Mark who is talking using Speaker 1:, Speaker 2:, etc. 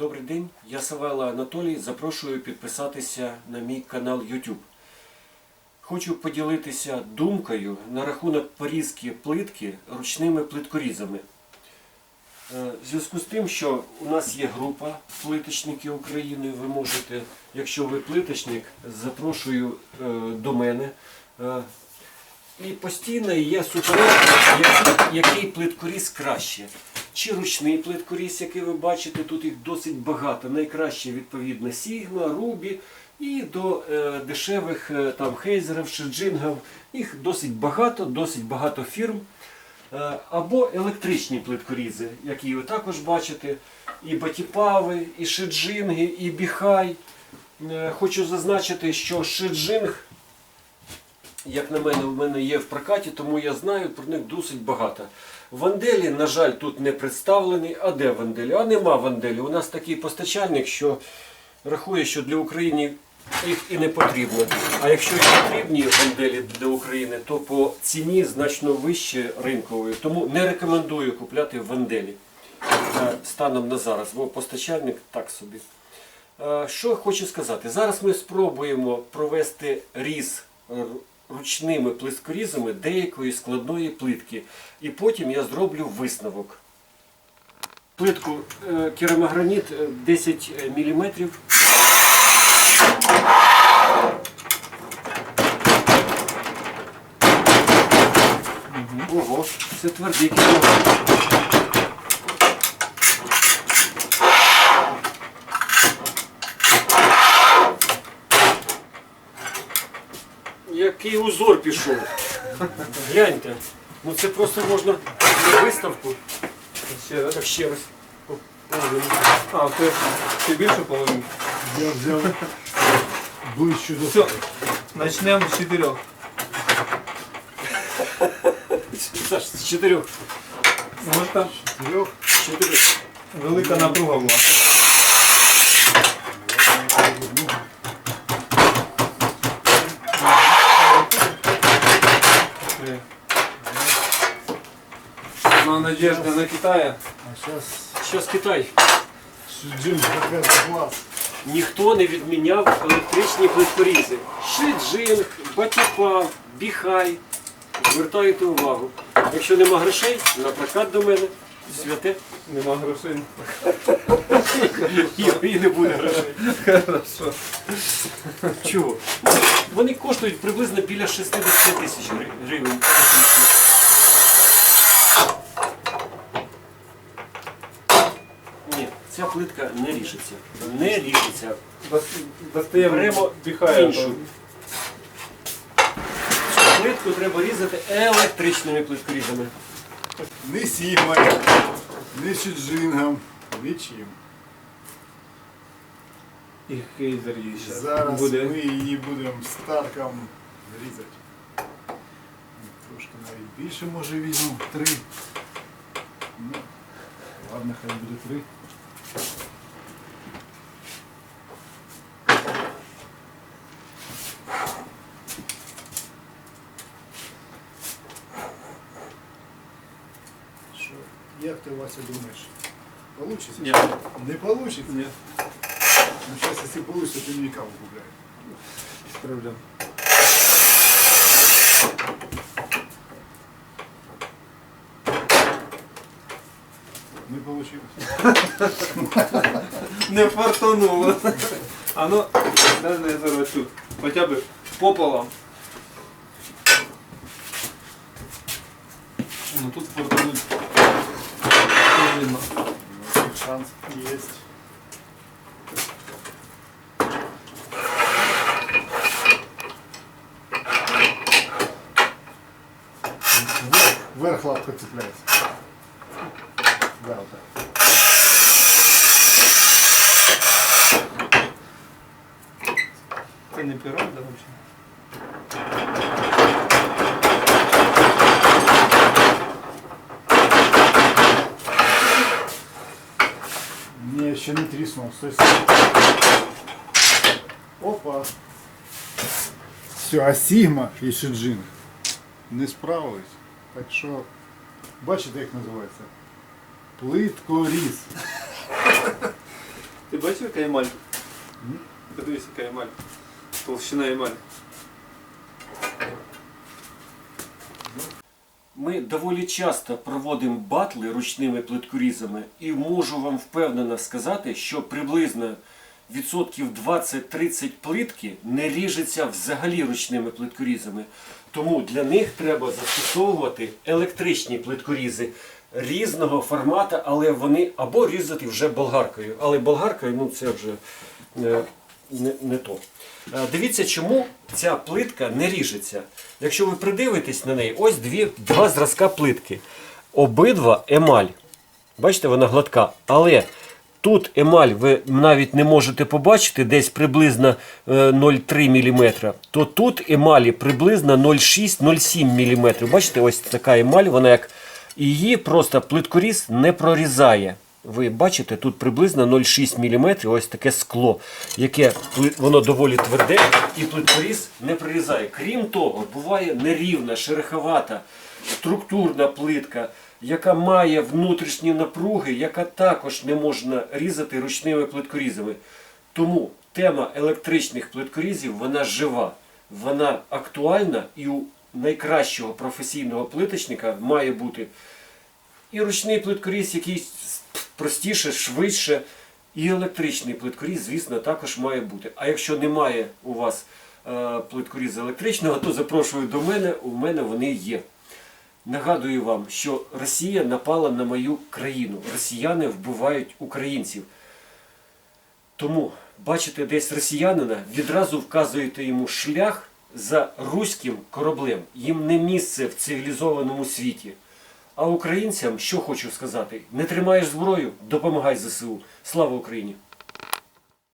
Speaker 1: Добрий день, я Савела Анатолій. Запрошую підписатися на мій канал YouTube. Хочу поділитися думкою на рахунок порізки плитки ручними плиткорізами. Е, В зв'язку з тим, що у нас є група плиточників України, ви можете, якщо ви плиточник, запрошую е, до мене. Е, І постійно є суперечка, який, який плиткоріз краще. Чи ручний плиткоріз, який ви бачите, тут їх досить багато. Найкраще, відповідно, Sigma, Ruby і до е, дешевих е, там хейзерів, шиджингів. Їх досить багато, досить багато фірм. Е, або електричні плиткорізи, які ви також бачите. І батіпави, і шиджинги, і біхай. Е, Хочу зазначити, що шиджинг як на мене, в мене є в прокаті, тому я знаю про них досить багато. Ванделі, на жаль, тут не представлені. А де ванделі? А нема ванделі. У нас такий постачальник, що рахує, що для України їх і не потрібно. А якщо і потрібні ванделі для України, то по ціні значно вище ринкової. Тому не рекомендую купляти ванделі е, станом на зараз, бо постачальник так собі. Е, Що хочу сказати? Зараз ми спробуємо провести різ ручними плиткорізами деякої складної плитки. І потім я зроблю висновок. Плитку е, керамограніт е, 10 мм. Ого, це твердий керамограніт. Який узор пішов. Гляньте. Ну це просто можна на виставку.
Speaker 2: Ще раз.
Speaker 1: Так ще раз. Половину.
Speaker 2: А, ти, ти більше половини.
Speaker 3: Я взяв ближче до
Speaker 2: Все, почнемо з чотирьох.
Speaker 1: Саш, з чотирьох.
Speaker 2: Може там.
Speaker 1: Чотирьох.
Speaker 2: велика напруга була. Три. Ну, надежда на Китая.
Speaker 3: А зараз
Speaker 1: Зараз Китай.
Speaker 3: джин покаже клас.
Speaker 1: Ніхто не відміняв електричні плиткорізи. Шиджинг, батіпав, біхай. Звертайте увагу. Якщо нема грошей, на прокат до мене. Святе.
Speaker 2: Нема грошей.
Speaker 1: І, і не буде грошей.
Speaker 2: Хорошо.
Speaker 1: Чого? Вони коштують приблизно біля 60 тисяч гри- гривень. Ні, ця плитка не ріжеться. Не ріжеться.
Speaker 2: Дос- Достаємо
Speaker 1: Беремо іншу. Цю плитку треба різати електричними плиткорізами.
Speaker 3: Не сігмою, не шиджингом, нічим.
Speaker 2: І хейзер її ще
Speaker 3: Зараз
Speaker 2: буде.
Speaker 3: ми її будемо старком різати. Трошки навіть більше може візьму. Три. Ну, ладно, хай буде три. Що, як ти, Вася, думаєш? Получится?
Speaker 2: Ні.
Speaker 3: Не получится?
Speaker 2: Ні.
Speaker 3: Ну сейчас, если получится, ты мне каву купляй.
Speaker 2: Без проблем.
Speaker 3: Получилось.
Speaker 2: Не фартануло. А ну, дай не зараз тут. Хоча б пополам. Ну тут фартануть. Не видно.
Speaker 3: Шанс есть. Вверх, вверх лапка цепляется. Да, вот так.
Speaker 2: Це не пірог, да, взагалі?
Speaker 3: Не, еще не стой. Опа. Все, а Сігма і Шиджинг не справились. Так що, бачите, як називається? Плиткоріз.
Speaker 2: Ти бачив? Подивись, яка емаль. Толщина емаль.
Speaker 1: Ми доволі часто проводимо батли ручними плиткорізами і можу вам впевнено сказати, що приблизно відсотків 20-30 плитки не ріжеться взагалі ручними плиткорізами. Тому для них треба застосовувати електричні плиткорізи різного формату, але вони або різати вже болгаркою. Але болгаркою ну це вже е, не, не то. Е, Дивіться, чому ця плитка не ріжеться. Якщо ви придивитесь на неї, ось дві, два зразка плитки. Обидва емаль. Бачите, вона гладка. Але тут емаль ви навіть не можете побачити десь приблизно е, 0,3 мм. То тут емалі приблизно 0,6-0,7 мм. Бачите, ось така емаль, вона як її просто плиткоріз не прорізає. Ви бачите, тут приблизно 0,6 мм ось таке скло, яке воно доволі тверде і плиткоріз не прорізає. Крім того, буває нерівна, шероховата, структурна плитка, яка має внутрішні напруги, яка також не можна різати ручними плиткорізами. Тому тема електричних плиткорізів вона жива, вона актуальна і у найкращого професійного плиточника має бути і ручний плиткоріз, який простіше, швидше, і електричний плиткоріз, звісно, також має бути. А якщо немає у вас е, плиткоріза електричного, то запрошую до мене, у мене вони є. Нагадую вам, що Росія напала на мою країну. Росіяни вбивають українців. Тому бачите десь росіянина, відразу вказуєте йому шлях за руським кораблем. Їм не місце в цивілізованому світі. А українцям, що хочу сказати, не тримаєш зброю, допомагай ЗСУ. Слава Україні!